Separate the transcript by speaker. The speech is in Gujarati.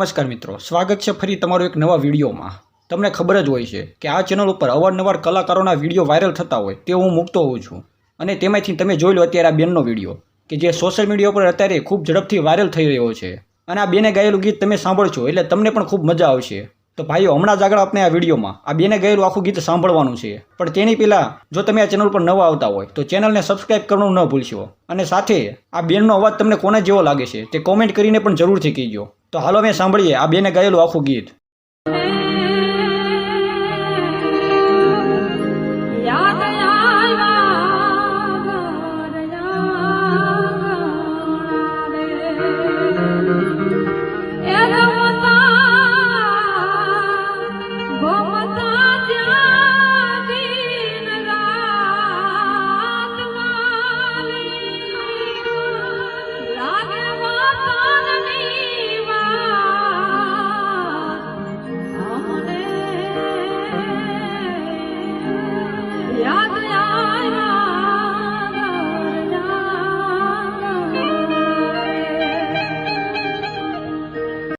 Speaker 1: નમસ્કાર મિત્રો, સ્વાગત છે ફરી તમારો એક નવા વિડીયોમાં. તમને ખબર જ હોય છે કે આ ચેનલ ઉપર અવારનવાર કલાકારોના વીડિયો વાયરલ થતા હોય તે હું મૂકતો હોઉં છું. અને તેમાંથી તમે જોઈ લો અત્યારે આ બેનનો વીડિયો, કે જે સોશિયલ મીડિયા ઉપર અત્યારે ખૂબ ઝડપથી વાયરલ થઈ રહ્યો છે. અને આ બેને ગાયેલું ગીત તમે સાંભળશો, એટલે તમને પણ ખૂબ મજા આવશે. તો ભાઈઓ, હમણાં જ આગળ આપણે આ વિડીયોમાં આ બેને ગાયેલું આખું ગીત સાંભળવાનું છે. પણ તેની પહેલાં, જો તમે આ ચેનલ પર નવા આવતા હોય, તો ચેનલને સબસ્ક્રાઇબ કરવાનું ન ભૂલશો. અને સાથે આ બેનનો અવાજ તમને કોને જેવો લાગે છે તે કોમેન્ટ કરીને પણ જરૂરથી કહીજો. તો હાલો મેં સાંભળીએ. આ બેને ગાયેલું આખું ગીત.